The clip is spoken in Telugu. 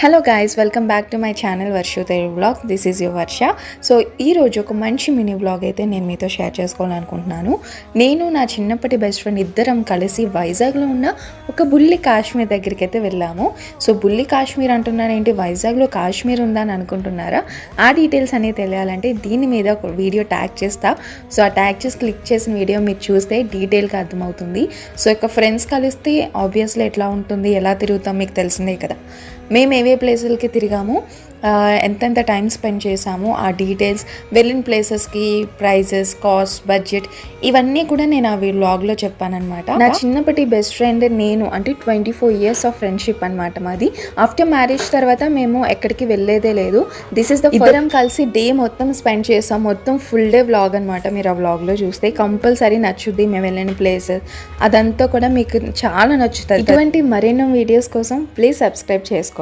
Hello guys welcome back to my channel Varshu Telugu blog this is your Varsha so ఈరోజు ఒక మంచి మినీ బ్లాగ్ అయితే నేను మీతో షేర్ చేసుకోవాలనుకుంటున్నాను. నేను నా చిన్నప్పటి బెస్ట్ ఫ్రెండ్ ఇద్దరం కలిసి వైజాగ్లో ఉన్న ఒక బుల్లి కాశ్మీర్ దగ్గరికి అయితే వెళ్ళాము. సో బుల్లి కాశ్మీర్ అంటున్నారేంటి వైజాగ్లో కాశ్మీర్ ఉందా అని అనుకుంటున్నారా? ఆ డీటెయిల్స్ అనేవి తెలియాలంటే దీని మీద ఒక వీడియో ట్యాగ్ చేస్తా. సో ఆ ట్యాగ్ చేసి క్లిక్ చేసిన వీడియో మీరు చూస్తే డీటెయిల్గా అర్థమవుతుంది. సో ఇక ఫ్రెండ్స్ కలిస్తే ఆబ్వియస్లీ ఎట్లా ఉంటుంది ఎలా తిరుగుతాం మీకు తెలిసిందే కదా. మేము ఏవే ప్లేసులకి తిరిగాము? ఎంతెంత టైం స్పెండ్ చేసాము ఆ డీటెయిల్స్ వెళ్ళిన ప్లేసెస్కి ప్రైజెస్ కాస్ట్ బడ్జెట్ ఇవన్నీ కూడా నేను ఆ వ్లాగ్లో చెప్పానమాట నా చిన్నప్పటి బెస్ట్ ఫ్రెండ్ నేను అంటే twenty four years of friendship అనమాట మాది. ఆఫ్టర్ మ్యారేజ్ తర్వాత మేము ఎక్కడికి వెళ్ళేదే లేదు. దిస్ ఇస్ ద ఇద్దరం కలిసి డే మొత్తం స్పెండ్ చేసాం. మొత్తం ఫుల్ డే వ్లాగ్ అనమాట మీరు ఆ వ్లాగ్లో చూస్తే. కంపల్సరీ నచ్చుద్ది మేము వెళ్ళిన ప్లేసెస్ అదంతా కూడా మీకు చాలా నచ్చుతుంది ఇటువంటి మరెన్నో వీడియోస్ కోసం ప్లీజ్ సబ్స్క్రైబ్ చేసుకోండి